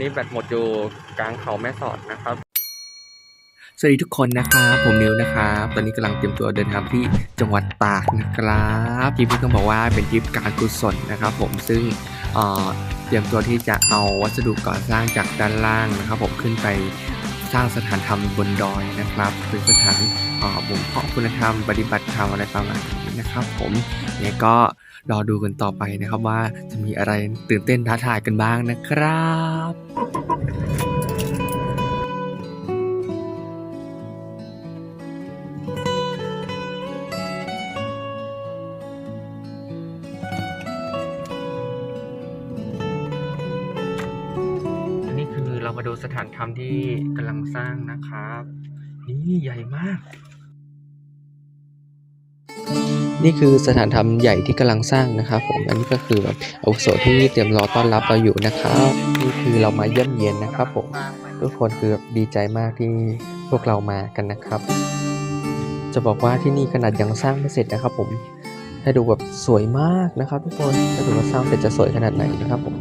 นี้แบตหมดอยู่กลางเขาแม่สอดนะครับ สวัสดีทุกคนนะครับ ผมนิวนะครับ ตอนนี้กำลังเตรียมตัวเดินทางที่จังหวัดตากนะครับทริปนี้ต้องบอกว่าเป็นทริปการกุศลนะครับผมซึ่งเตรียมตัวที่จะเอาวัสดุก่อสร้างจากด้านล่างนะครับ ผมขึ้นไปสร้างสถานธรรมบนดอยนะครับ เป็นสถานบ่มเพาะคุณธรรมปฏิบัติธรรมอะไรประมาณนี้ นะครับผมเนี่ยก็รอดูกันต่อไปนะครับว่าจะมีอะไรตื่นเต้นท้าทายกันบ้างนะครับนี่คือเรามาดูสถานธรรมที่กำลังสร้างนะครับ นี่ใหญ่มาก นี่คือสถานธรรมใหญ่ที่กำลังสร้างนะครับผมอันนี้ก็คือแบบอาวุโสที่เตรียมรอต้อนรับเราอยู่นะครับนี่คือเรามาเยี่ยมเยียนนะครับผมทุกคนคือแบบดีใจมากที่พวกเรามากันนะครับ จะบอกว่าที่นี่ขนาดยังสร้างไม่เสร็จนะครับ ผมให้ดูแบบสวยมากนะครับ ทุกคนถ้าดูว่าสร้างเสร็จจะสวยขนาดไหนนะครับผม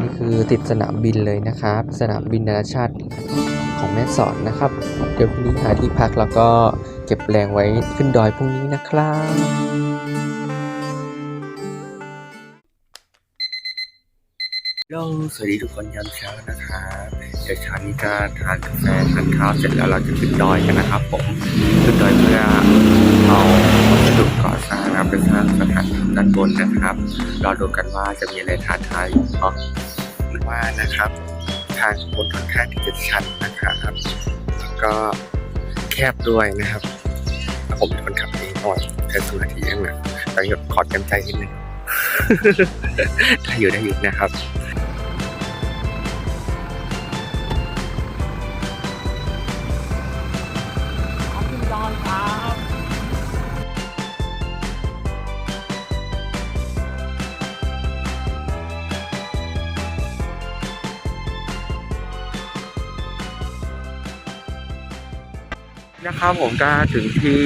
นี่คือติดสนามบินเลยนะครับ สนามบินนานาชาติของแม่สอดนะครับ เดี๋ยวพรุ่งนี้หาที่พักแล้วก็ ก็บแรงไว้ขึ้นดอยพรุ่งนี้นะครับโลสวัสดีทุกคนยามเช้านะครับเดี๋ยวเช้านี้ก็ทานกาแฟทานข้าวเสร็จแล้วเราจะขึ้นดอยกันนะครับ ผมขึ้นดอยเพื่อเอาวัสดุก่อสร้างนะครับไปสร้างสถานที่ด้านบนนะครับรอดูกันว่าจะมีอะไรท้าทายเพราะหรือว่านะครับ ทางบนค่อนข้างที่จะชันนะครับแล้วก็แคบด้วยนะครับ ผมเป็นคนขับเองหน่อยใช้สมาธิเองนะตอนนี้ขอเต็มใจนิดนึงได้อยู่ได้อยู่นะครับ นะครับผมก็ถึงที่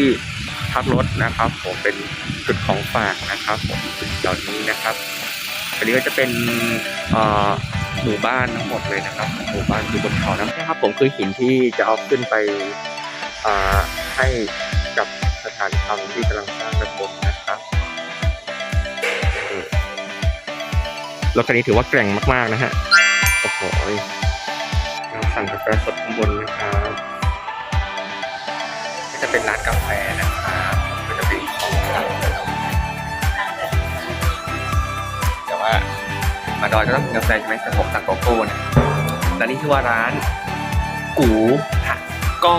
พักรถนะครับ ผมเป็นจุดของฝากนะครับผมจุดเหล่านี้นะครับอันนี้ก็จะเป็นหมู่บ้านทั้งหมดเลยนะครับ หมู่บ้านอยู่บนเขานะครับ ผมคือหินที่จะเอาขึ้นไปให้กับสถานธรรมที่กำลังสร้างด้านบนนะครับรถคันนี้ถือว่าแกร่งมาก ๆ นะฮะโอ้โหเราสั่งกาแฟสดข้างบนนะครับ ก็จะเป็นร้านกาแฟนะครับก็จะเป็นของขานะครับแต่ว่ามาดอยก็ต้องกินกาแฟใช่ไหมแต่ผมสั่งโกโก้นะร้านนี้ชื่อว่าร้านกูผักก้อ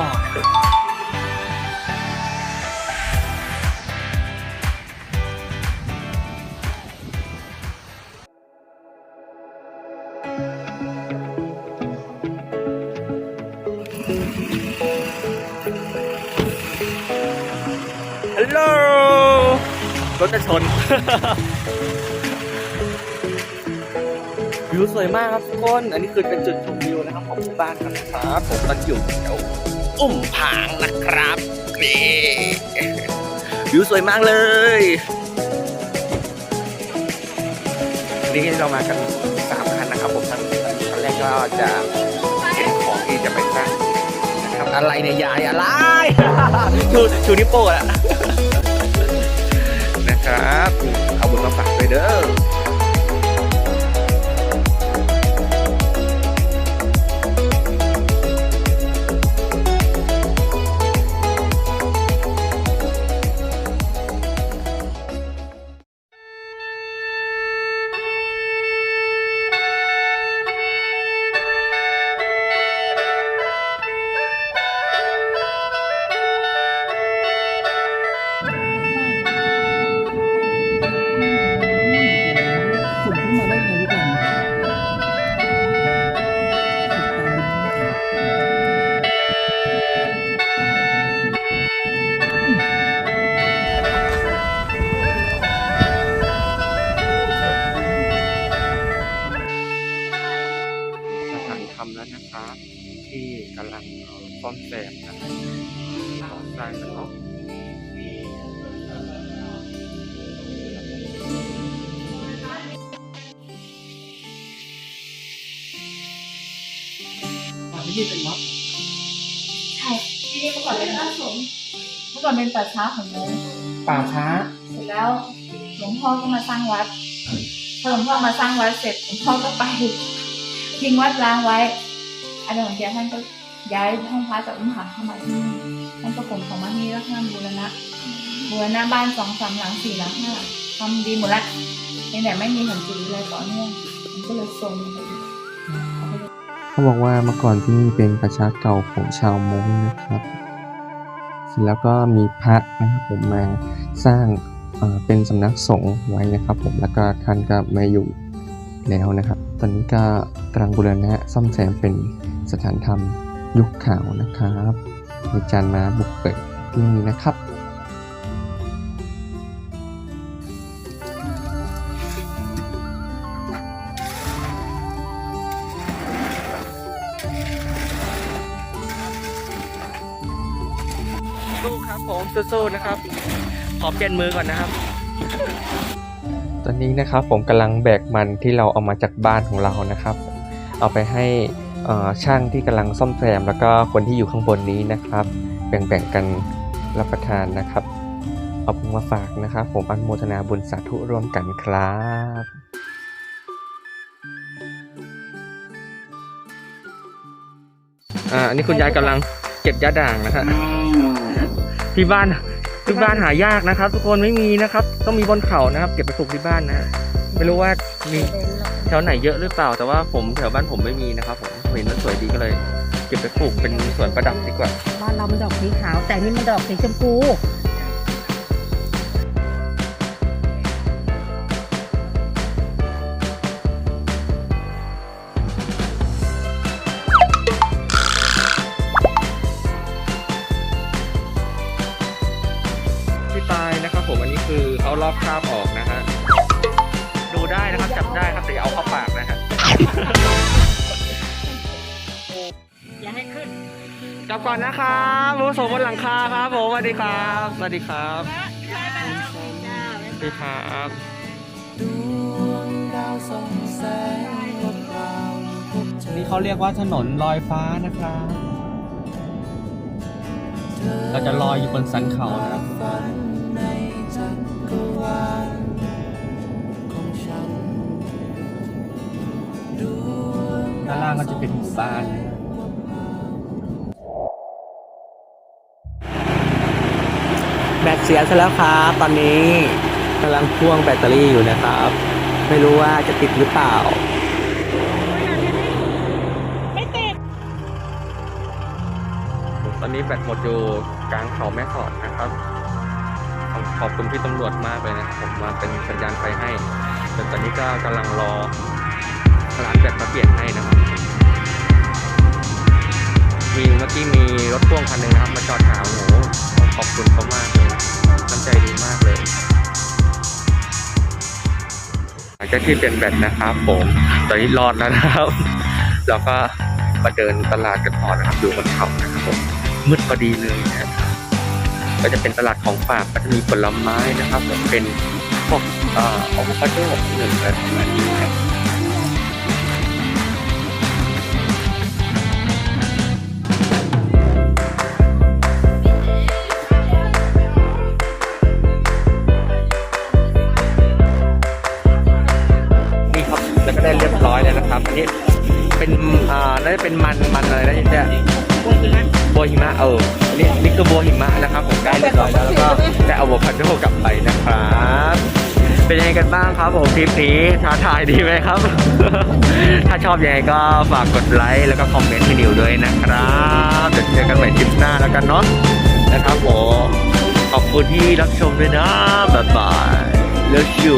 รถจะชน วิวสวยมากครับทุกคน อันนี้คือเป็นจุดชมวิวนะครับของหมู่บ้านกันะครับผมตอนอยู่แถวอุ้มผางนะครับนี่วิวสวยมากเลยวันนี่เรามากันสามคันนะครับผมคันคันแรกก็จะเป็นของที่จะไปสร้างนะครับอะไรเนี่ยยายอะไรชูชูนิ้วโป้งอะ ญ อมแซมนะครับก่อสร้างกันเนาะที่เป็นวัดใช่ที่นี่เมื่อก่อนเป็นพระสงฆ์เมื่อก่อนเป็นป่าช้าของโน้นป่าช้า เสร็จแล้วหลวงพ่อก็มาสร้างวัดพอหลวงพ่อมาสร้างวัดเสร็จหลวงพ่อก็ไปทิ้งวัดร้างไว้อาจารย์ของเจียท่านก็ ย้ายห้องพระจากอุ้มหาเข้ามาที่นี่ท่านก็ขนของมาที่นี่แล้วท่านบูรณะบูรณะบ้านสองสามหลังสี่หลังห้าทำดีหมดละเพียงแต่ไม่มีหันจีอะไรต่อเนื่องมันก็เลยทรงเขาบอกว่าเมื่อก่อนที่นี่เป็นประชาเก่าของชาวมงนะครับ เสร็จแล้วก็มีพระนะครับผมมาสร้างเอ่อเป็นสำนักสงฆ์ไว้นะครับ ผมแล้วก็ท่านก็มาอยู่แล้วนะครับ ตอนนี้ก็กำลังบูรณะซ่อมแซมเป็นสถานธรรม ยุคขาวนะครับในจานมาบุกเปิดที่นี่นะครับ สู้ครับผมสู้ๆนะครับ ขอเปลี่ยนมือก่อนนะครับ ตอนนี้นะครับผมกำลังแบกมันที่เราเอามาจากบ้านของเรานะครับ เอาไปให้เอ่อ ช่างที่กำลังซ่อมแซม แล้วก็คนที่อยู่ข้างบนนี้นะครับ แบ่งๆกันรับประทานนะครับเอาบุญมาฝากนะครับ ผมอนุโมทนาบุญสาธุร่วมกันครับอ่าอันนี้คุณยายกำลังเก็บยาด่างนะฮะที่บ้านที่บ้านหายากนะครับ ทุกคนไม่มีนะครับ ต้องมีบนเขานะครับ เก็บไปปลูกที่บ้านนะฮะไม่รู้ว่ามีแถวไหนเยอะหรือเปล่า แต่ว่าผมแถวบ้านผมไม่มีนะครับผม เห็นมันสวยดีก็เลยเก็บไปปลูกเป็นสวนประดับดีกว่า บ้านเรามันดอกสีขาว แต่นี่มันดอกสีชมพูที่ตายนะครับผมอันนี้คือเอาลอกคราบออกนะฮะดูได้นะครับจับได้ครับแต่อย่าเอาเข้าปากนะฮะ อย่าให้ขึ้นกลับก่อนนะครับผู้สมบนหลังคาครับผมสวัสดีครับสวัสดีครับสวัสดีครับนี่เขาเรียกว่าถนนลอยฟ้านะครับ เราจะลอยอยู่บนสันเขานะครับด้านล่างก็จะเป็นหมู่บ้าน เสียซะแล้วครับ ตอนนี้กำลังพ่วงแบตเตอรี่อยู่นะครับ ไม่รู้ว่าจะติดหรือเปล่าตอนนี้แบตหมดอยู่กลางเขาแม่สอดนะครับขอขอบคุณพี่ตำรวจมากเลยนะผมมาเป็นสัญญาณไฟให้แต่ตอนนี้ก็กำลังรอร้านแบตมาเปลี่ยนให้นะครับมีเมื่อกี้มีรถพ่วงคันหนึ่งนะครับ มาจอดหาโอ้โหขอบคุณเขามาก จากที่เป็นแบตนะครับผมตอนนี้รอดแล้วนะครับเราก็มาเดินตลาดกันต่อนะครับดูบนเขานะครับผมมืดพอดีเลยนะครับก็จะเป็นตลาดของฝากก็จะมีผลไม้นะครับเป็นพวกอ่ออโวคาโดหนึ่งอะไรประมาณนี้ครับ ได้เรียบร้อยแล้วนะครับอันนี้เป็นอ่าน่าจะเป็นมันมันอะไรนะเนี่ยโบหิมะเออนี่นี่คือโบหิมะนะครับผมได้เรียบร้อยแล้วแล้วก็ได้อะโวคาโดกลับไปนะครับเป็นยังไงกันบ้างครับผมทริปนี้ท้าทายดีไหมครับ ถ้าชอบยังไงก็ฝากกดไลค์แล้วก็คอมเมนต์ให้นิวด้วยนะครับเดี๋ยวเจอกันใหม่ทริปหน้าแล้วกันเนาะนะครับผมขอบคุณที่รับชมด้วยนะบ๊ายบายเลิฟยู